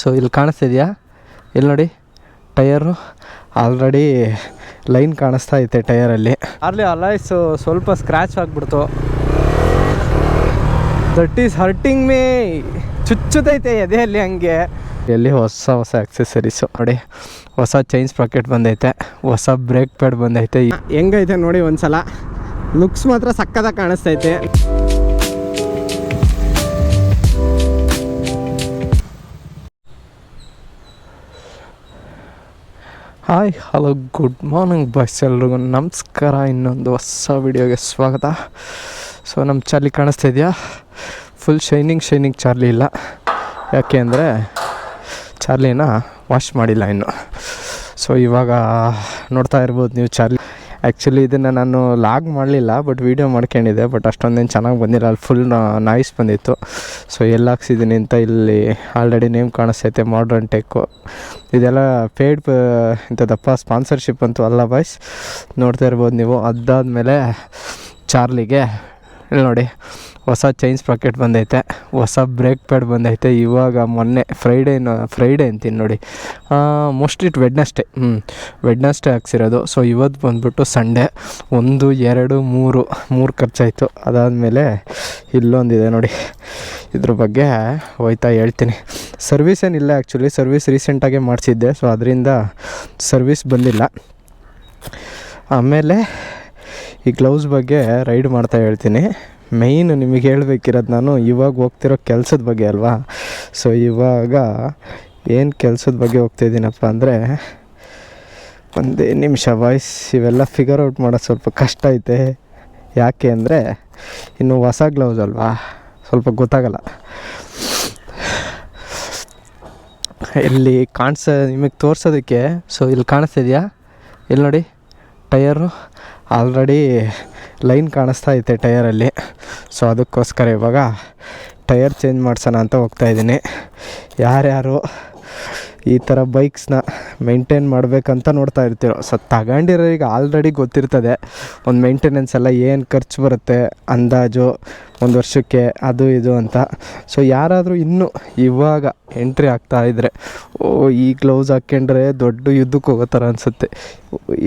So ಇಲ್ಲಿ ಕಾಣಿಸ್ತಿದೆಯಾ? ಇಲ್ಲಿ ನೋಡಿ ಟಯರು ಆಲ್ರೆಡಿ ಲೈನ್ ಕಾಣಿಸ್ತಾ ಐತೆ ಟಯರಲ್ಲಿ. ಅಲ್ಲಿ ಅಲಾಯ್ಸು ಸ್ವಲ್ಪ ಸ್ಕ್ರ್ಯಾಚ್ ಆಗಿಬಿಡ್ತು. ದಟ್ ಈಸ್ ಹರ್ಟಿಂಗ್ ಮೇ ಚುಚ್ಚುತ್ತೈತೆ ಎದೆಯಲ್ಲಿ ಹಂಗೆ. ಎಲ್ಲಿ ಹೊಸ ಹೊಸ ಆಕ್ಸೆಸರೀಸು ನೋಡಿ. ಹೊಸ ಚೈನ್ಸ್ ಪ್ರಾಕೆಟ್ ಬಂದೈತೆ. ಹೊಸ ಬ್ರೇಕ್ ಪ್ಯಾಡ್ ಬಂದೈತೆ. ಹೆಂಗೈತೆ ನೋಡಿ ಒಂದ್ಸಲ. ಲುಕ್ಸ್ ಮಾತ್ರ ಸಕ್ಕದಾಗ ಕಾಣಿಸ್ತೈತೆ hi hello good morning boys ಎಲ್ರಿಗೂ ನಮಸ್ಕಾರ. ಇನ್ನೊಂದು ಹೊಸ ವಿಡಿಯೋಗೆ ಸ್ವಾಗತ. ಸೊ ನಮ್ಮ ಚಾರ್ಲಿ ಕಾಣಿಸ್ತಾ ಇದೆಯಾ? ಫುಲ್ ಶೈನಿಂಗ್ ಶೈನಿಂಗ್ ಚಾರ್ಲಿ ಇಲ್ಲ. ಯಾಕೆ ಅಂದರೆ ಚಾರ್ಲಿನ ವಾಶ್ ಮಾಡಿಲ್ಲ ಇನ್ನು. ಸೊ ಇವಾಗ ನೋಡ್ತಾ ಇರ್ಬೋದು ನೀವು ಚಾರ್ಲಿ. ಆ್ಯಕ್ಚುಲಿ ಇದನ್ನು ನಾನು ಲಾಗ್ ಮಾಡಲಿಲ್ಲ ಬಟ್ ವೀಡಿಯೋ ಮಾಡ್ಕೊಂಡಿದ್ದೆ ಬಟ್ ಅಷ್ಟೊಂದೇನು ಚೆನ್ನಾಗಿ ಬಂದಿಲ್ಲ. ಅಲ್ಲಿ ಫುಲ್ ನಾಯ್ಸ್ ಬಂದಿತ್ತು. ಸೊ ಎಲ್ಲಿ ಹಾಕ್ಸಿದ್ದೀನಿ ಅಂತ ಇಲ್ಲಿ ಆಲ್ರೆಡಿ ನೇಮ್ ಕಾಣಿಸ್ತೈತೆ ಮಾಡ್ರನ್ ಟೆಕ್ಕು ಇದೆಲ್ಲ ಪೇಯ್ಡ್ ಇಂಥದ್ದಪ್ಪ ಸ್ಪಾನ್ಸರ್ಶಿಪ್ ಅಂತೂ ಅಲ್ಲ ಬಾಯ್ಸ್ ನೋಡ್ತಾ ಇರ್ಬೋದು ನೀವು. ಅದಾದಮೇಲೆ ಚಾರ್ಲಿಗೆ ಇಲ್ಲಿ ನೋಡಿ. ಹೊಸ ಚೈನ್ ಸ್ಪ್ರಾಕೆಟ್ ಬಂದೈತೆ, ಹೊಸ ಬ್ರೇಕ್ ಪ್ಯಾಡ್ ಬಂದೈತೆ, ಇವಾಗ ಮೊನ್ನೆ ಫ್ರೈಡೇ ಫ್ರೈಡೇ ಅಂತೀನಿ ನೋಡಿ. ಮೋಸ್ಟ್ ಇಟ್ ವೆಡ್ನಸ್ಡೇ ಹ್ಞೂ ವೆಡ್ನಸ್ಡೇ ಹಾಕ್ಸಿರೋದು. ಸೊ ಇವತ್ತು ಬಂದ್ಬಿಟ್ಟು ಸಂಡೇ ಒಂದು, ಎರಡು, ಮೂರು ಮೂರು ಖರ್ಚಾಯಿತು. ಅದಾದಮೇಲೆ ಇಲ್ಲೊಂದಿದೆ ನೋಡಿ. ಇದ್ರ ಬಗ್ಗೆ ಹೋಯ್ತಾ ಹೇಳ್ತೀನಿ. ಸರ್ವಿಸ್ ಏನಿಲ್ಲ ಆ್ಯಕ್ಚುಲಿ ಸರ್ವಿಸ್ ರೀಸೆಂಟಾಗೆ ಮಾಡಿಸಿದ್ದೆ. ಸೊ ಅದರಿಂದ ಸರ್ವಿಸ್ ಬಂದಿಲ್ಲ. ಆಮೇಲೆ ಈ ಗ್ಲೌಸ್ ಬಗ್ಗೆ ರೈಡ್ ಮಾಡ್ತಾ ಹೇಳ್ತೀನಿ. ಮೈನ್ ನಿಮಗೆ ಹೇಳಬೇಕಿರೋದು ನಾನು ಇವಾಗ ಹೋಗ್ತಿರೋ ಕೆಲಸದ ಬಗ್ಗೆ ಅಲ್ವಾ? ಸೊ ಇವಾಗ ಏನು ಕೆಲಸದ ಬಗ್ಗೆ ಹೋಗ್ತಿದ್ದೀನಪ್ಪ ಅಂದರೆ ಒಂದೇ ನಿಮಿಷ ವಾಯ್ಸ್ ಇವೆಲ್ಲ ಫಿಗರ್ ಔಟ್ ಮಾಡೋದು ಸ್ವಲ್ಪ ಕಷ್ಟ ಐತೆ. ಯಾಕೆ ಅಂದರೆ ಇನ್ನು ಹೊಸ ಗ್ಲೌಸ್ ಅಲ್ವಾ? ಸ್ವಲ್ಪ ಗೊತ್ತಾಗಲ್ಲ. ಇಲ್ಲಿ ಕಾಣಿಸ, ನಿಮಗೆ ತೋರಿಸೋದಕ್ಕೆ ಸೊ ಇಲ್ಲಿ ಕಾಣಿಸ್ತಿದೆಯಾ ಇಲ್ಲಿ ನೋಡಿ ಟಯರು ಆಲ್ರೆಡಿ ಲೈನ್ ಕಾಣಿಸ್ತಾ ಐತೆ ಟಯರಲ್ಲಿ ಸೊ ಅದಕ್ಕೋಸ್ಕರ ಇವಾಗ ಟಯರ್ ಚೇಂಜ್ ಮಾಡ್ಸೋಣ ಅಂತ ಹೋಗ್ತಾ ಹೋಗ್ತಾಯಿದ್ದೀನಿ ಯಾರ್ಯಾರು ಈ ಥರ ಬೈಕ್ಸ್ನ ಮೇಂಟೈನ್ ಮಾಡಬೇಕಂತ ನೋಡ್ತಾ ಇರ್ತೀರೋ. ಸೊ ಈಗ ಆಲ್ರೆಡಿ ಗೊತ್ತಿರ್ತದೆ, ಒಂದು ಮೇಂಟೆನೆನ್ಸ್ ಎಲ್ಲ ಏನು ಖರ್ಚು ಬರುತ್ತೆ, ಅಂದಾಜು, ಒಂದು ವರ್ಷಕ್ಕೆ ಅದು ಇದು ಅಂತ. ಸೊ ಯಾರಾದರೂ ಇನ್ನೂ ಇವಾಗ ಎಂಟ್ರಿ ಆಗ್ತಾ ಇದ್ದರೆ ಓ, ಈ ಗ್ಲೌಸ್ ಹಾಕ್ಕೊಂಡ್ರೆ ದೊಡ್ಡ ಯುದ್ಧಕ್ಕೆ ಹೋಗೋ ಥರ ಅನಿಸುತ್ತೆ.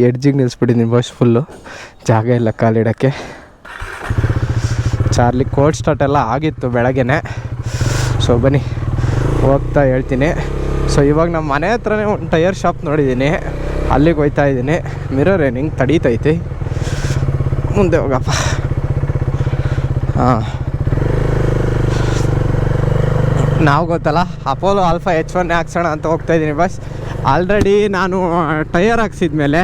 ಎಡ್ಜಿಗೆ ನಿಲ್ಲಿಸ್ಬಿಟ್ಟಿದ್ದೀನಿ ಬಸ್ ಫುಲ್ಲು. ಜಾಗ ಇಲ್ಲ ಕಾಲಿಡೋಕ್ಕೆ. ಚಾರ್ಲಿ ಕೋಲ್ಡ್ ಸ್ಟಾರ್ಟ್ ಎಲ್ಲ ಆಗಿತ್ತು ಬೆಳಗ್ಗೆನೆ. ಸೊ ಬನ್ನಿ. ಹೋಗ್ತಾ ಹೇಳ್ತೀನಿ. ಸೊ ಇವಾಗ ನಮ್ಮ ಮನೆ ಹತ್ರನೇ ಒಂದು ಟೈರ್ ಶಾಪ್ ನೋಡಿದ್ದೀನಿ. ಅಲ್ಲಿಗೆ ಹೋಯ್ತಾ ಇದ್ದೀನಿ. ಮಿರರ್ ಏನು ಹಿಂಗೆ ತಡೀತೈತಿ? ಮುಂದೆ ಹೋಗಪ್ಪ. ಹಾಂ. ನಾವು ಗೊತ್ತಲ್ಲ ಅಪೋಲೋ ಆಲ್ಫಾ ಎಚ್ ಒನ್ ಹಾಕ್ಸೋಣ ಅಂತ ಹೋಗ್ತಾ ಇದ್ದೀನಿ ಬಸ್ ಆಲ್ರೆಡಿ ನಾನು ಟಯರ್ ಹಾಕ್ಸಿದ್ಮೇಲೆ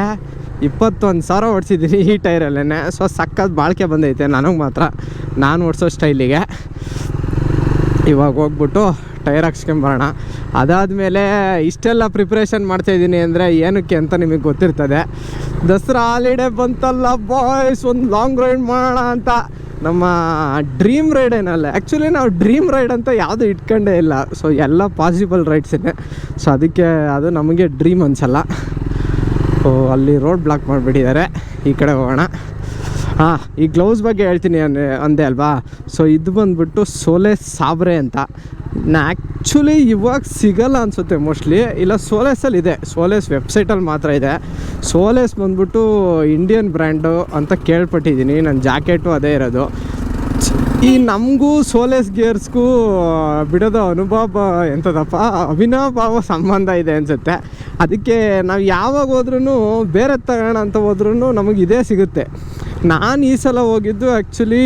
ಇಪ್ಪತ್ತೊಂದು ಸಾವಿರ ಓಡಿಸಿದ್ದೀನಿ ಈ ಟೈರಲ್ಲೇ ಸೊ ಸಕ್ಕತ್ ಬಾಳಿಕೆ ಬಂದೈತೆ ನನಗೆ ಮಾತ್ರ. ನಾನು ಓಡಿಸೋ ಸ್ಟೈಲಿಗೆ. ಇವಾಗ ಹೋಗ್ಬಿಟ್ಟು ಟೈರ್ ಹಾಕ್ಸ್ಕೊಂಬರೋಣ. ಅದಾದಮೇಲೆ ಇಷ್ಟೆಲ್ಲ ಪ್ರಿಪ್ರೇಷನ್ ಮಾಡ್ತಾಯಿದ್ದೀನಿ ಅಂದರೆ ಏನಕ್ಕೆ ಅಂತ ನಿಮಗೆ ಗೊತ್ತಿರ್ತದೆ. ದಸರಾ ಹಾಲಿಡೇ ಬಂತಲ್ಲ ಬಾಯ್ಸ್, ಒಂದು ಲಾಂಗ್ ರೈಡ್ ಮಾಡೋಣ ಅಂತ. ನಮ್ಮ ಡ್ರೀಮ್ ರೈಡ್ ಏನಲ್ಲ ಆ್ಯಕ್ಚುಲಿ ನಾವು ಡ್ರೀಮ್ ರೈಡ್ ಅಂತ ಯಾವುದು ಇಟ್ಕೊಂಡೇ ಇಲ್ಲ. ಸೊ ಎಲ್ಲ ಪಾಸಿಬಲ್ ರೈಡ್ಸೇ ಸೊ ಅದಕ್ಕೆ ಅದು ನಮಗೆ ಡ್ರೀಮ್ ಅನ್ಸಲ್ಲ. ಸೊ ಅಲ್ಲಿ ರೋಡ್ ಬ್ಲಾಕ್ ಮಾಡಿಬಿಟ್ಟಿದ್ದಾರೆ. ಈ ಕಡೆ ಹೋಗೋಣ. ಹಾಂ, ಈ ಗ್ಲೌಸ್ ಬಗ್ಗೆ ಹೇಳ್ತೀನಿ ಅಂದೆ ಅಲ್ವಾ? ಸೊ ಇದು ಬಂದ್ಬಿಟ್ಟು ಸೋಲೆ ಸಾಬ್ರೆ ಅಂತ. ನಾ ಆ್ಯಕ್ಚುಲಿ ಇವಾಗ ಸಿಗಲ್ಲ ಅನಿಸುತ್ತೆ ಮೋಸ್ಟ್ಲಿ ಇಲ್ಲ ಸೋಲೇಸಲ್ಲಿ ಇದೆ. ಸೋಲೇಸ್ ವೆಬ್ಸೈಟಲ್ಲಿ ಮಾತ್ರ ಇದೆ. ಸೋಲೇಸ್ ಬಂದ್ಬಿಟ್ಟು ಇಂಡಿಯನ್ ಬ್ರ್ಯಾಂಡು ಅಂತ ಕೇಳ್ಪಟ್ಟಿದ್ದೀನಿ. ನನ್ನ ಜಾಕೆಟು ಅದೇ ಇರೋದು. ಈ ನಮಗೂ ಸೋಲೇಸ್ ಗೇರ್ಸ್ಗೂ, ಬಿಡೋದು ಅನುಭವ ಎಂಥದಪ್ಪ ಅವಿನಾಭಾವ ಸಂಬಂಧ ಇದೆ ಅನಿಸುತ್ತೆ. ಅದಕ್ಕೆ ನಾವು ಯಾವಾಗ ಹೋದ್ರೂ ಬೇರೆ ತಗೋಣ ಅಂತ ಹೋದ್ರೂ ನಮಗೆ ಇದೇ ಸಿಗುತ್ತೆ. ನಾನು ಈ ಸಲ ಹೋಗಿದ್ದು ಆ್ಯಕ್ಚುಲಿ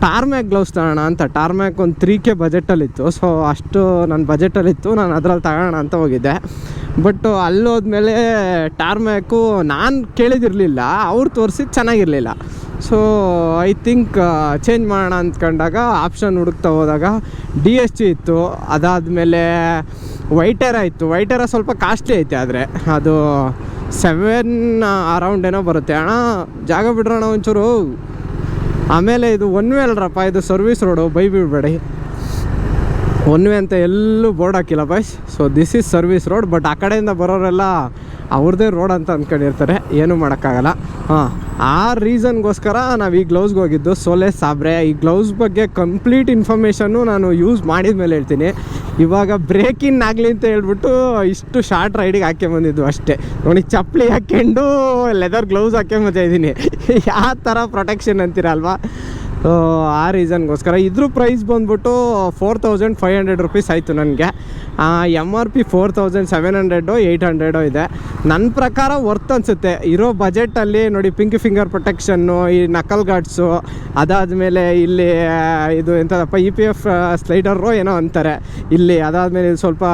ಟಾರ್ಮ್ಯಾಕ್ ಗ್ಲೌಸ್ ತಗೋಣ ಅಂತ. ಟಾರ್ಮ್ಯಾಕ್ ಒಂದು ತ್ರೀ ಕೆ ಬಜೆಟಲ್ಲಿತ್ತು ಸೊ ಅಷ್ಟು ನನ್ನ ಬಜೆಟಲ್ಲಿತ್ತು ನಾನು ಅದ್ರಲ್ಲಿ ತಗೋಣ ಅಂತ ಹೋಗಿದ್ದೆ. ಬಟ್ ಅಲ್ಲೋದ್ಮೇಲೆ ಟಾರ್ಮ್ಯಾಕು ನಾನು ಕೇಳಿದಿರಲಿಲ್ಲ. ಅವ್ರು ತೋರಿಸಿದ್ದು ಚೆನ್ನಾಗಿರಲಿಲ್ಲ. ಸೊ ಐ ಥಿಂಕ್ ಚೇಂಜ್ ಮಾಡೋಣ ಅಂದ್ಕೊಂಡಾಗ ಆಪ್ಷನ್ ಹುಡುಕ್ತಾ ಹೋದಾಗ ಡಿ ಎಸ್ ಜಿ ಇತ್ತು. ಅದಾದಮೇಲೆ ವೈಟೆರ ಇತ್ತು. ವೈಟೆರ ಸ್ವಲ್ಪ ಕಾಸ್ಟ್ಲಿ ಐತೆ ಆದರೆ. ಅದು ಸೆವೆನ್ ಅರೌಂಡ್ ಏನೋ ಬರುತ್ತೆ. ಅಣ್ಣ, ಜಾಗ ಬಿಡ್ರಣ ಒಂಚೂರು. ಆಮೇಲೆ ಇದು ಒನ್ ವೇ ಅಲ್ರಪ್ಪ, ಇದು ಸರ್ವಿಸ್ ರೋಡು ಬೈ ಬಿಡಬೇಡಿ. ಒನ್ ವೇ ಅಂತ ಎಲ್ಲೂ ಬೋರ್ಡ್ ಹಾಕಿಲ್ಲ boys so this is service road but ಆ ಕಡೆಯಿಂದ ಬರೋರೆಲ್ಲ ಅವ್ರದ್ದೇ ರೋಡ್ ಅಂತ ಅಂದ್ಕೊಂಡಿರ್ತಾರೆ ಏನೂ ಮಾಡೋಕ್ಕಾಗಲ್ಲ. ಹಾಂ. ಆ ರೀಸನ್ಗೋಸ್ಕರ ನಾವು ಈ ಗ್ಲೌಸ್ಗೆ ಹೋಗಿದ್ದು. ಸೋಲೆ ಸಾಬ್ರೆ, ಈ ಗ್ಲೌಸ್ ಬಗ್ಗೆ ಕಂಪ್ಲೀಟ್ ಇನ್ಫಾರ್ಮೇಷನ್ನು ನಾನು ಯೂಸ್ ಮಾಡಿದ ಮೇಲೆ ಹೇಳ್ತೀನಿ. ಇವಾಗ ಬ್ರೇಕ್ ಇನ್ ಆಗಲಿ ಅಂತ ಹೇಳ್ಬಿಟ್ಟು ಇಷ್ಟು ಶಾರ್ಟ್ ರೈಡಿಗೆ ಹಾಕ್ಕೊಂಬಂದಿದ್ದು ಅಷ್ಟೇ. ನೋಡಿ, ಚಪ್ಪಲಿ ಹಾಕ್ಕೊಂಡು ಲೆದರ್ ಗ್ಲೌಸ್ ಹಾಕ್ಕೊಂಬತ್ತಾ ಇದ್ದೀನಿ. ಯಾವ ಥರ ಪ್ರೊಟೆಕ್ಷನ್ ಅಂತೀರಲ್ವಾ? ಆ ರೀಸನ್ಗೋಸ್ಕರ ಇದ್ರ ಪ್ರೈಸ್ ಬಂದ್ಬಿಟ್ಟು four thousand five hundred rupees ಆಯಿತು ನನಗೆ. M R P four thousand seven hundred eight hundred ಇದೆ. ನನ್ನ ಪ್ರಕಾರ ವರ್ತ್ ಅನಿಸುತ್ತೆ. ಇರೋ ಬಜೆಟಲ್ಲಿ ನೋಡಿ ಪಿಂಕ್ ಫಿಂಗರ್ ಪ್ರೊಟೆಕ್ಷನ್ನು ಈ ನಕಲ್ ಗಾರ್ಡ್ಸು ಅದಾದಮೇಲೆ ಇಲ್ಲಿ, ಇದು ಎಂಥದಪ್ಪ ಇ ಪಿ ಎಫ್ ಸ್ಲೈಡರು ಏನೋ ಅಂತಾರೆ. ಇಲ್ಲಿ ಅದಾದಮೇಲೆ ಸ್ವಲ್ಪ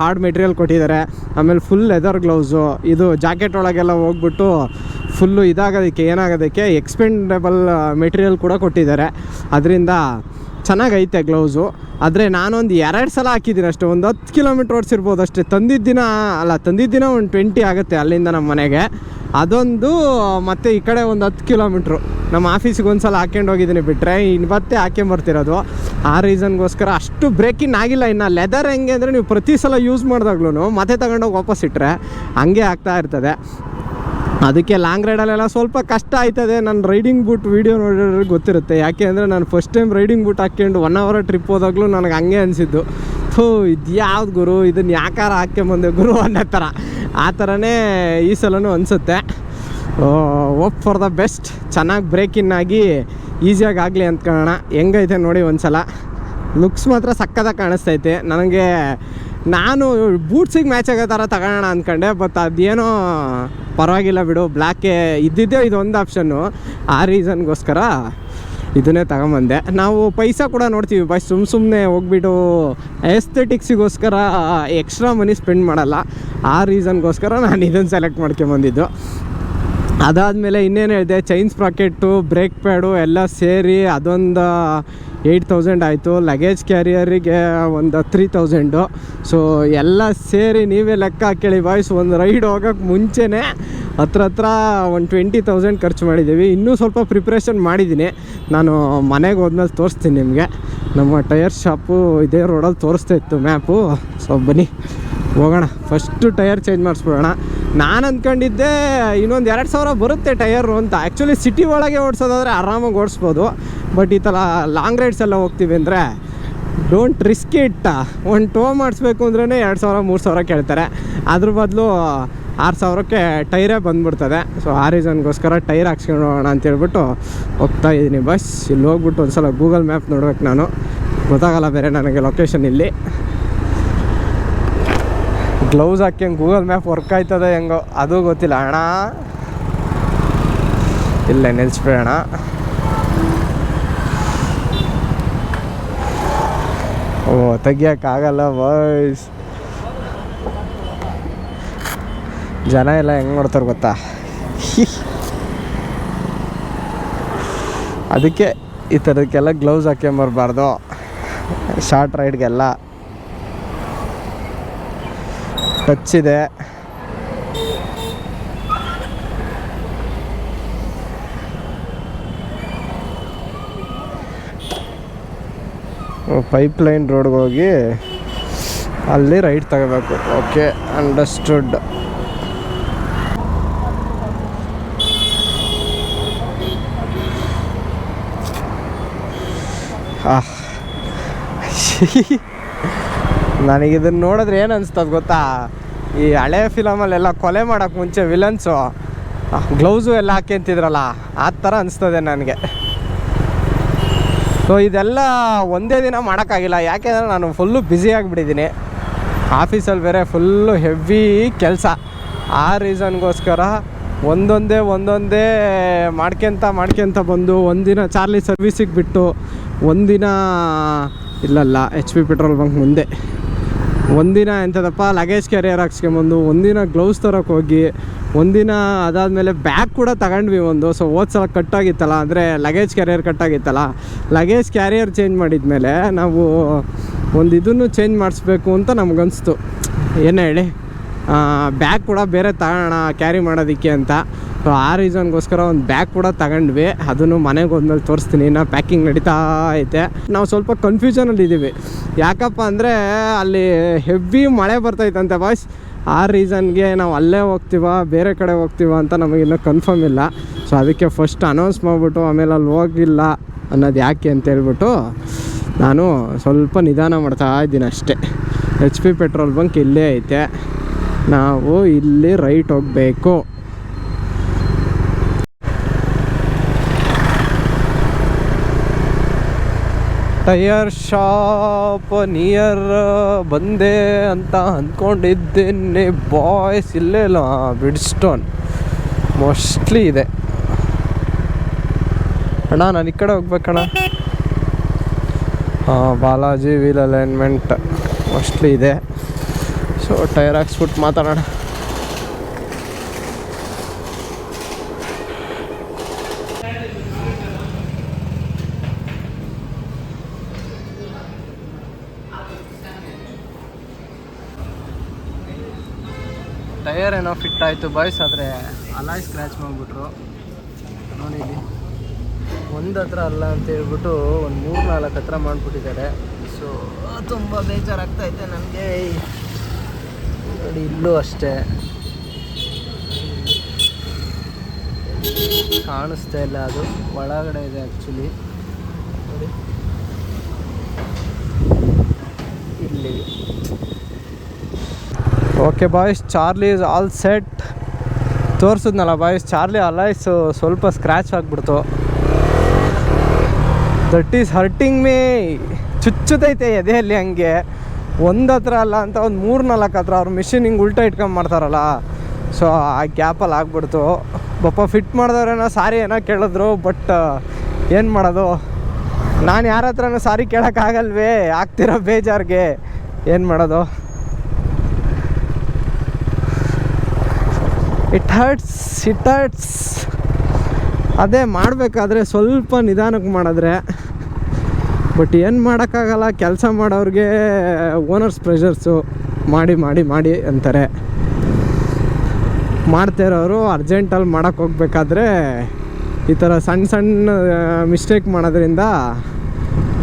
ಹಾರ್ಡ್ ಮೆಟೀರಿಯಲ್ ಕೊಟ್ಟಿದ್ದಾರೆ. ಆಮೇಲೆ ಫುಲ್ ಲೆದರ್ ಗ್ಲೌಸು ಇದು ಜಾಕೆಟ್ ಒಳಗೆಲ್ಲ ಹೋಗ್ಬಿಟ್ಟು ಫುಲ್ಲು ಇದಾಗೋದಕ್ಕೆ, ಏನಾಗೋದಕ್ಕೆ ಎಕ್ಸ್ಪೆಂಡಬಲ್ ಮೆಟೀರಿಯಲ್ ಕೂಡ ಕೊಟ್ಟಿದ್ದಾರೆ. ಅದರಿಂದ ಚೆನ್ನಾಗೈತೆ ಗ್ಲೌಸು ಆದರೆ ನಾನೊಂದು ಎರಡು ಸಲ ಹಾಕಿದ್ದೀನಿ ಅಷ್ಟೇ, ಒಂದು ಹತ್ತು ಕಿಲೋಮೀಟ್ರ್ ಓಡಿಸಿರ್ಬೋದು ಅಷ್ಟೇ. ತಂದಿದ್ದ ದಿನ ಅಲ್ಲ ತಂದಿದ್ದ ದಿನ ಒಂದು ಟ್ವೆಂಟಿ ಆಗುತ್ತೆ ಅಲ್ಲಿಂದ ನಮ್ಮ ಮನೆಗೆ. ಅದೊಂದು, ಮತ್ತು ಈ ಕಡೆ ಒಂದು ಹತ್ತು ಕಿಲೋಮೀಟ್ರು ನಮ್ಮ ಆಫೀಸಿಗೆ ಒಂದು ಸಲ ಹಾಕ್ಕೊಂಡು ಹೋಗಿದ್ದೀನಿ ಬಿಟ್ಟರೆ ಇನ್ನು ಇವತ್ತೇ ಹಾಕ್ಕೊಂಬರ್ತಿರೋದು ಆ ರೀಸನ್ಗೋಸ್ಕರ ಅಷ್ಟು ಬ್ರೇಕಿನ್ ಆಗಿಲ್ಲ. ಇನ್ನು ಲೆದರ್ ಹೆಂಗೆ ಅಂದರೆ ನೀವು ಪ್ರತಿ ಸಲ ಯೂಸ್ ಮಾಡಿದಾಗ್ಲೂ ಮತ್ತೆ ತಗೊಂಡೋಗಿ ವಾಪಸ್ ಇಟ್ಟರೆ ಹಂಗೆ ಆಗ್ತಾ ಇರ್ತದೆ. ಅದಕ್ಕೆ ಲಾಂಗ್ ರೈಡಲ್ಲೆಲ್ಲ ಸ್ವಲ್ಪ ಕಷ್ಟ ಆಯ್ತದೆ. ನನ್ನ ರೈಡಿಂಗ್ ಬೂಟ್ ವೀಡಿಯೋ ನೋಡಿರೋರಿಗೆ ಗೊತ್ತಿರುತ್ತೆ. ಯಾಕೆ ಅಂದರೆ ನಾನು ಫಸ್ಟ್ ಟೈಮ್ ರೈಡಿಂಗ್ ಬೂಟ್ ಹಾಕ್ಕೊಂಡು ಒನ್ ಅವರ್ ಟ್ರಿಪ್ ಹೋದಾಗಲೂ ನನಗೆ ಹಂಗೆ ಅನಿಸಿದ್ದು. ಥೂ, ಇದು ಯಾವ್ದು ಗುರು? ಇದನ್ನು ಯಾಕಾರ ಹಾಕ್ಕೊಂಬಂದೆ ಗುರು ಅನ್ನೋ ಥರ. ಆ ಥರನೇ ಈ ಸಲನೂ ಅನಿಸುತ್ತೆ. ಓಪ್ ಫಾರ್ ದ ಬೆಸ್ಟ್ ಚೆನ್ನಾಗಿ ಬ್ರೇಕ್ ಇನ್ ಆಗಿ ಈಸಿಯಾಗಿ ಆಗಲಿ ಅಂದ್ಕೊಳ್ಳೋಣ ಹೆಂಗೈತೆ ನೋಡಿ ಒಂದು ಸಲ ಲುಕ್ಸ್ ಮಾತ್ರ ಸಕ್ಕದಾಗಿ ಕಾಣಿಸ್ತೈತೆ. ನನಗೆ ನಾನು ಬೂಟ್ಸಿಗೆ ಮ್ಯಾಚ್ ಆಗೋ ಥರ ತಗೋಣ ಅಂದ್ಕೊಂಡೆ ಬಟ್ ಅದೇನೋ ಪರವಾಗಿಲ್ಲ ಬಿಡು. ಬ್ಲ್ಯಾಕೆ ಇದ್ದಿದ್ದೇ ಇದೊಂದು ಆಪ್ಷನ್ನು ಆ ರೀಸನ್ಗೋಸ್ಕರ ಇದನ್ನೇ ತಗೊಂಬಂದೆ. ನಾವು ಪೈಸಾ ಕೂಡ ನೋಡ್ತೀವಿ ಬಾಯ್ ಸುಮ್ಮ ಸುಮ್ಮನೆ ಹೋಗ್ಬಿಟ್ಟು ಎಸ್ಥೆಟಿಕ್ಸಿಗೋಸ್ಕರ ಎಕ್ಸ್ಟ್ರಾ ಮನಿ ಸ್ಪೆಂಡ್ ಮಾಡಲ್ಲ. ಆ ರೀಸನ್ಗೋಸ್ಕರ ನಾನು ಇದನ್ನು ಸೆಲೆಕ್ಟ್ ಮಾಡ್ಕೊಂಬಂದಿದ್ದು. ಅದಾದಮೇಲೆ ಇನ್ನೇನು ಹೇಳಿದೆ ಚೈನ್ಸ್ ಪ್ರಾಕೆಟ್ಟು ಬ್ರೇಕ್ ಪ್ಯಾಡು ಎಲ್ಲ ಸೇರಿ ಅದೊಂದು ಏಯ್ಟ್ ತೌಸಂಡ್ ಆಯಿತು. ಲಗೇಜ್ ಕ್ಯಾರಿಯರಿಗೆ ಒಂದು ತ್ರೀ ತೌಸಂಡು ಸೊ ಎಲ್ಲ ಸೇರಿ ನೀವೇ ಲೆಕ್ಕ ಹಾಕೇಳಿ ಬಾಯ್ಸ್ ಒಂದು ರೈಡ್ ಹೋಗೋಕ್ಕೆ ಮುಂಚೆನೇ ಹತ್ರ ಹತ್ರ ಒಂದು ಟ್ವೆಂಟಿ ತೌಸಂಡ್ ಖರ್ಚು ಮಾಡಿದ್ದೀವಿ. ಇನ್ನೂ ಸ್ವಲ್ಪ ಪ್ರಿಪ್ರೇಷನ್ ಮಾಡಿದ್ದೀನಿ. ನಾನು ಮನೆಗೆ ಹೋದ್ಮೇಲೆ ತೋರಿಸ್ತೀನಿ ನಿಮಗೆ. ನಮ್ಮ ಟೈರ್ ಶಾಪು ಇದೇ ರೋಡಲ್ಲಿ ತೋರಿಸ್ತಾ ಇತ್ತು ಮ್ಯಾಪು ಸೊ ಬನ್ನಿ. ಹೋಗೋಣ. ಫಸ್ಟು ಟೈರ್ ಚೇಂಜ್ ಮಾಡಿಸ್ಬಿಡೋಣ. ನಾನು ಅಂದ್ಕೊಂಡಿದ್ದೆ ಇನ್ನೊಂದು ಎರಡು ಸಾವಿರ ಬರುತ್ತೆ ಟೈರು ಅಂತ. ಆ್ಯಕ್ಚುಲಿ ಸಿಟಿ ಒಳಗೆ ಓಡಿಸೋದಾದರೆ ಆರಾಮಾಗಿ ಓಡಿಸ್ಬೋದು. ಬಟ್ ಈ ಥರ ಲಾಂಗ್ ರೈಡ್ಸ್ ಎಲ್ಲ ಹೋಗ್ತೀವಿ ಅಂದರೆ ಡೋಂಟ್ ರಿಸ್ಕ್ ಇಟ್ಟ ಒಂದು ಟೋ ಮಾಡಿಸ್ಬೇಕು ಅಂದ್ರೇ ಎರಡು ಸಾವಿರ, ಮೂರು ಸಾವಿರ ಕೇಳ್ತಾರೆ. ಅದ್ರ ಬದಲು ಆರು ಸಾವಿರಕ್ಕೆ ಟೈರೇ ಬಂದ್ಬಿಡ್ತದೆ. ಸೊ ಆ ರೀಸನ್ಗೋಸ್ಕರ ಟೈರ್ ಹಾಕ್ಸ್ಕೊಂಡು ಹೋಗೋಣ ಅಂತೇಳ್ಬಿಟ್ಟು ಹೋಗ್ತಾ ಇದ್ದೀನಿ ಬಸ್. ಇಲ್ಲಿ ಹೋಗ್ಬಿಟ್ಟು ಒಂದು ಸಲ ಗೂಗಲ್ ಮ್ಯಾಪ್ ನೋಡ್ಬೇಕು ನಾನು. ಗೊತ್ತಾಗಲ್ಲ ಬೇರೆ ನನಗೆ ಲೊಕೇಶನ್ ಇಲ್ಲಿ. ಗ್ಲೌಸ್ ಹಾಕ್ಯಂಗೆ ಗೂಗಲ್ ಮ್ಯಾಪ್ ವರ್ಕ್ ಆಯ್ತದೆ ಹೆಂಗೋ. ಅದು ಗೊತ್ತಿಲ್ಲ. ಅಣ್ಣ, ಇಲ್ಲೇ ನಿಲ್ಲಿಸ್ಬಿಡೋಣ ಓ, ತೆಗಿಯೋಕ್ಕಾಗಲ್ಲ ಬಾಯ್ಸ್ ಜನ ಎಲ್ಲ ಹೆಂಗೆ ನೋಡ್ತಾರೆ ಗೊತ್ತಾ? ಅದಕ್ಕೆ ಈ ಥರದಕ್ಕೆಲ್ಲ ಗ್ಲೌಸ್ ಹಾಕ್ಕೊಂಬರ್ಬಾರ್ದು ಶಾರ್ಟ್ ರೈಡ್ಗೆಲ್ಲ ಟಚ್ ಇದೆ. ಪೈಪ್ ಲೈನ್ ರೋಡ್ಗೆ ಹೋಗಿ ಅಲ್ಲಿ ರೈಟ್ ತಗೋಬೇಕು. ಓಕೆ ಅಂಡರ್ಸ್ಟುಡ್ ನನಗೆ ನನಗಿದನ್ನು ನೋಡಿದ್ರೆ ಏನು ಅನಿಸ್ತದೆ ಗೊತ್ತಾ? ಈ ಹಳೆ ಫಿಲಮಲ್ಲೆಲ್ಲ ಕೊಲೆ ಮಾಡೋಕ್ಕೆ ಮುಂಚೆ ವಿಲನ್ಸು ಗ್ಲೌಸು ಎಲ್ಲ ಹಾಕ್ಯಂತಿದ್ರಲ್ಲ ಆ ಥರ ಅನಿಸ್ತದೆ ನನಗೆ. ಸೊ ಇದೆಲ್ಲ ಒಂದೇ ದಿನ ಮಾಡೋಕ್ಕಾಗಿಲ್ಲ. ಯಾಕೆಂದರೆ ನಾನು ಫುಲ್ಲು ಬ್ಯುಸಿ ಆಗಿಬಿಟ್ಟಿದ್ದೀನಿ. ಆಫೀಸಲ್ಲಿ ಬೇರೆ ಫುಲ್ಲು ಹೆವಿ ಕೆಲಸ. ಆ ರೀಸನ್ಗೋಸ್ಕರ ಒಂದೊಂದೇ ಒಂದೊಂದೇ ಮಾಡ್ಕೊಂತ ಮಾಡ್ಕೊಂತ ಬಂದು ಒಂದಿನ ಚಾರ್ಲಿ ಸರ್ವಿಸಿಗೆ ಬಿಟ್ಟು ಒಂದಿನ ಇಲ್ಲಲ್ಲ ಎಚ್ ಪಿ ಪೆಟ್ರೋಲ್ ಬಂಕ್ ಮುಂದೆ. ಒಂದಿನ ಎಂಥದಪ್ಪ ಲಗೇಜ್ ಕ್ಯಾರಿಯರ್ ಹಾಕ್ಸ್ಕೊಂಬಂದು, ಒಂದಿನ ಗ್ಲೌಸ್ ತರೋಕ್ಕೆ ಹೋಗಿ ಒಂದಿನ ಅದಾದಮೇಲೆ ಬ್ಯಾಗ್ ಕೂಡ ತಗೊಂಡ್ವಿ ಒಂದು. ಸೊ ಹೋದ ಸಲ ಕಟ್ಟಾಗಿತ್ತಲ್ಲ, ಅಂದರೆ ಲಗೇಜ್ ಕ್ಯಾರಿಯರ್ ಕಟ್ಟಾಗಿತ್ತಲ್ಲ ಲಗೇಜ್ ಕ್ಯಾರಿಯರ್ ಚೇಂಜ್ ಮಾಡಿದ್ಮೇಲೆ ನಾವು ಒಂದು ಇದನ್ನು ಚೇಂಜ್ ಮಾಡಿಸ್ಬೇಕು ಅಂತ ನಮಗನ್ನಿಸ್ತು ಏನು ಹೇಳಿ? ಬ್ಯಾಗ್ ಕೂಡ ಬೇರೆ ತಗೋಣ ಕ್ಯಾರಿ ಮಾಡೋದಕ್ಕೆ ಅಂತ. ಸೊ ಆ ರೀಸನ್ಗೋಸ್ಕರ ಒಂದು ಬ್ಯಾಗ್ ಕೂಡ ತಗೊಂಡ್ವಿ. ಅದನ್ನು ಮನೆಗೆ ಹೋದ್ಮೇಲೆ ತೋರಿಸ್ತೀನಿ. ನಾವು ಪ್ಯಾಕಿಂಗ್ ನಡೀತಾ ಐತೆ. ನಾವು ಸ್ವಲ್ಪ ಕನ್ಫ್ಯೂಷನಲ್ಲಿ ಇದ್ದೀವಿ ಯಾಕಪ್ಪ ಅಂದರೆ ಅಲ್ಲಿ ಹೆವಿ ಮಳೆ ಬರ್ತೈತಂತೆ ಬಾಯ್ಸ್ ಆ ರೀಸನ್ಗೆ ನಾವು ಅಲ್ಲೇ ಹೋಗ್ತೀವ, ಬೇರೆ ಕಡೆ ಹೋಗ್ತೀವ ಅಂತ ನಮಗಿನ್ನೂ ಕನ್ಫರ್ಮ್ ಇಲ್ಲ. ಸೊ ಅದಕ್ಕೆ ಫಸ್ಟ್ ಅನೌನ್ಸ್ ಮಾಡಿಬಿಟ್ಟು ಆಮೇಲೆ ಅಲ್ಲಿ ಹೋಗಿಲ್ಲ ಅನ್ನೋದು ಯಾಕೆ ಅಂತ ಹೇಳ್ಬಿಟ್ಟು ನಾನು ಸ್ವಲ್ಪ ನಿಧಾನ ಮಾಡ್ತಾ ಇದ್ದೀನಿ ಅಷ್ಟೇ. ಎಚ್ ಪಿ ಪೆಟ್ರೋಲ್ ಬಂಕ್ ಇಲ್ಲೇ ಐತೆ. ನಾವು ಇಲ್ಲಿ ರೈಟ್ ಹೋಗಬೇಕು. ಟೈರ್ ಶಾಪ್ ನಿಯರ್ ಬಂದೆ ಅಂತ ಅಂದ್ಕೊಂಡಿದ್ದೀನಿ ಬಾಯ್ಸ್ ಇಲ್ಲೇ ಇಲ್ಲ ಬ್ರಿಡ್ಸ್ಟೋನ್ ಮೋಸ್ಟ್ಲಿ ಇದೆ. ಅಣ್ಣ, ನಾನು ಈ ಕಡೆ ಹೋಗ್ಬೇಕಣ್ಣ. ಬಾಲಾಜಿ, ವೀಲ್ ಅಲೈನ್ಮೆಂಟ್ ಮೋಸ್ಟ್ಲಿ ಇದೆ. ಸೊ ಟೈರ್ ಹಾಕ್ಸ್ಬಿಟ್ಟು ಮಾತಾಡೋಣ. ಟೈರ್ ಏನೋ ಫಿಟ್ ಆಯಿತು, ಬಾಯ್ಸ್, ಆದರೆ ಅಲಾಯ್ ಸ್ಕ್ರ್ಯಾಚ್ ಮಾಡಿಬಿಟ್ರು. ನೋಡಿ ಒಂದು ಹತ್ರ ಅಲ್ಲ ಅಂತ ಹೇಳ್ಬಿಟ್ಟು ಒಂದು ಮೂರು ನಾಲ್ಕು ಹತ್ರ ಮಾಡಿಬಿಟ್ಟಿದ್ದಾರೆ. ಸೊ ತುಂಬ ಬೇಜಾರಾಗ್ತೈತೆ ನನಗೆ. ನೋಡಿ ಇಲ್ಲೂ ಅಷ್ಟೇ. ಕಾಣಿಸ್ತಾ ಇಲ್ಲ ಅದು. ಒಳಗಡೆ ಇದೆ ಆ್ಯಕ್ಚುಲಿ ನೋಡಿ. ಇಲ್ಲಿ. Okay boys Charlie is all set ತೋರಿಸಿದ್ನಲ್ಲ boys Charlie alloys ಸ್ವಲ್ಪ ಸ್ಕ್ರ್ಯಾಚ್ ಆಗಿಬಿಡ್ತು. ದಟ್ ಈಸ್ ಹರ್ಟಿಂಗ್ ಮೀ ಚುಚ್ಚುತ್ತೈತೆ ಎದೆಯಲ್ಲಿ ಹಂಗೆ. ಒಂದು ಹತ್ರ ಅಲ್ಲ ಅಂತ ಒಂದು ಮೂರು ನಾಲ್ಕು ಹತ್ರ ಅವ್ರ ಮಿಷಿನ್ ಹಿಂಗೆ ಉಲ್ಟಾ ಇಟ್ಕೊಂಡು ಮಾಡ್ತಾರಲ್ಲ. ಸೊ ಆ ಗ್ಯಾಪಲ್ಲಿ ಆಗ್ಬಿಡ್ತು. ಪಾಪ ಫಿಟ್ ಮಾಡಿದವ್ರೇನೋ ಸಾರಿ ಏನೋ ಕೇಳಿದ್ರು ಬಟ್ ಏನು ಮಾಡೋದು? ನಾನು ಯಾರ ಹತ್ರನೂ ಸಾರಿ ಕೇಳೋಕ್ಕಾಗಲ್ವೇ ಆಗ್ತಿರೋ ಬೇಜಾರಿಗೆ. ಏನು ಮಾಡೋದು? ಇಟ್ ಹರ್ಟ್ಸ್ ಇಟ್ ಹರ್ಟ್ಸ್ ಅದೇ ಮಾಡಬೇಕಾದ್ರೆ ಸ್ವಲ್ಪ ನಿಧಾನಕ್ಕೆ ಮಾಡಿದ್ರೆ ಬಟ್ ಏನು ಮಾಡೋಕ್ಕಾಗಲ್ಲ, ಕೆಲಸ ಮಾಡೋರಿಗೆ ಓನರ್ಸ್ ಪ್ರೆಷರ್ಸು ಮಾಡಿ ಮಾಡಿ ಮಾಡಿ ಅಂತಾರೆ. ಮಾಡ್ತಾ ಇರೋರು ಅರ್ಜೆಂಟಲ್ಲಿ ಮಾಡೋಕ್ಕೆ ಹೋಗ್ಬೇಕಾದ್ರೆ ಈ ಥರ ಸಣ್ಣ ಸಣ್ಣ ಮಿಸ್ಟೇಕ್ ಮಾಡೋದ್ರಿಂದ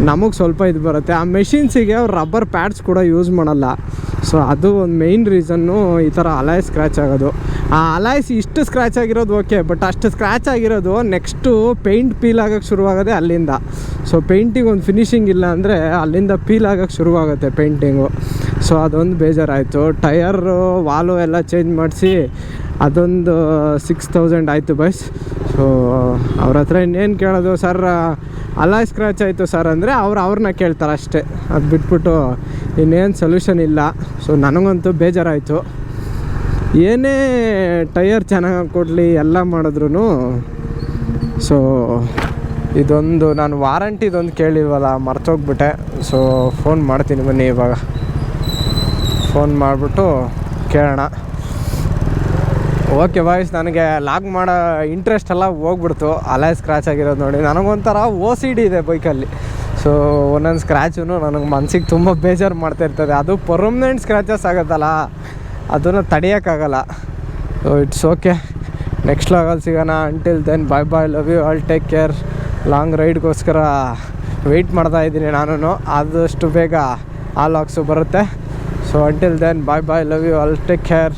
ನಮಗೆ ಸ್ವಲ್ಪ ಇದು ಬರುತ್ತೆ. ಆ ಮೆಷಿನ್ಸಿಗೆ ಅವ್ರು ರಬ್ಬರ್ ಪ್ಯಾಡ್ಸ್ ಕೂಡ ಯೂಸ್ ಮಾಡಲ್ಲ. ಸೊ ಅದು ಒಂದು ಮೇಯ್ನ್ ರೀಸನ್ನು ಈ ಥರ ಅಲಾಯ್ ಸ್ಕ್ರ್ಯಾಚ್ ಆಗೋದು. ಆ ಅಲಾಯ್ಸ್ ಇಷ್ಟು ಸ್ಕ್ರ್ಯಾಚ್ ಆಗಿರೋದು ಓಕೆ ಬಟ್ ಅಷ್ಟು ಸ್ಕ್ರ್ಯಾಚ್ ಆಗಿರೋದು ನೆಕ್ಸ್ಟು ಪೇಂಟ್ ಪೀಲ್ ಆಗೋಕ್ಕೆ ಶುರುವಾಗೋದೇ ಅಲ್ಲಿಂದ. ಸೊ ಪೇಂಟಿಂಗ್ ಒಂದು ಫಿನಿಶಿಂಗ್ ಇಲ್ಲ ಅಂದರೆ ಅಲ್ಲಿಂದ ಪೀಲ್ ಆಗೋಕ್ಕೆ ಶುರುವಾಗುತ್ತೆ ಪೇಂಟಿಂಗು ಸೊ ಅದೊಂದು ಬೇಜಾರಾಯಿತು. ಟಯರು ವಾಲು ಎಲ್ಲ ಚೇಂಜ್ ಮಾಡಿಸಿ ಅದೊಂದು ಸಿಕ್ಸ್ ತೌಸಂಡ್ ಆಯಿತು ಬಾಯ್ಸ್ ಸೊ ಅವ್ರ ಹತ್ರ ಇನ್ನೇನು ಕೇಳೋದು? ಸರ್ ಅಲಾಯ್ ಸ್ಕ್ರ್ಯಾಚ್ ಆಯಿತು ಸರ್ ಅಂದರೆ ಅವ್ರು ಅವ್ರನ್ನ ಕೇಳ್ತಾರೆ ಅಷ್ಟೇ. ಅದು ಬಿಟ್ಬಿಟ್ಟು ಇನ್ನೇನು ಸೊಲ್ಯೂಷನ್ ಇಲ್ಲ. ಸೊ ನನಗಂತೂ ಬೇಜಾರಾಯಿತು. ಏನೇ ಟಯರ್ ಚೆನ್ನಾಗಿ ಕೊಡಲಿ, ಎಲ್ಲ ಮಾಡಿದ್ರು ಸೊ ಇದೊಂದು ನಾನು ವಾರಂಟಿದೊಂದು ಕೇಳಿಲ್ವಲ್ಲ, ಮರ್ತೋಗ್ಬಿಟ್ಟೆ. ಸೊ ಫೋನ್ ಮಾಡ್ತೀನಿ ಬನ್ನಿ ಇವಾಗ. ಫೋನ್ ಮಾಡಿಬಿಟ್ಟು ಕೇಳೋಣ. ಓಕೆ ಬಾಯ್ಸ್ ನನಗೆ ಲಾಗ್ ಮಾಡೋ ಇಂಟ್ರೆಸ್ಟ್ ಎಲ್ಲ ಹೋಗ್ಬಿಡ್ತು. ಅಲೈ ಸ್ಕ್ರ್ಯಾಚ್ ಆಗಿರೋದು ನೋಡಿ. ನನಗೊಂಥರ ಓ ಸಿ ಡಿ ಇದೆ ಬೈಕಲ್ಲಿ ಸೊ ಒಂದೊಂದು ಸ್ಕ್ರ್ಯಾಚು ನನಗೆ ಮನಸ್ಸಿಗೆ ತುಂಬ ಬೇಜಾರು ಮಾಡ್ತಾ ಇರ್ತದೆ. ಅದು ಪರ್ಮನೆಂಟ್ ಸ್ಕ್ರ್ಯಾಚಸ್ ಆಗುತ್ತಲ್ಲ. ಅದನ್ನು ತಡೆಯೋಕ್ಕಾಗಲ್ಲ. ಸೊ ಇಟ್ಸ್ ಓಕೆ ನೆಕ್ಸ್ಟ್ ಲಾಗಲ್ಲಿ ಸಿಗೋಣ. Until then bye bye love you all take care long ರೈಡ್ಗೋಸ್ಕರ wait ಮಾಡ್ತಾ ಇದ್ದೀನಿ ನಾನು ಆದಷ್ಟು ಬೇಗ ಆ ಲಾಗ್ಸು ಬರುತ್ತೆ. So until then bye bye love you all take care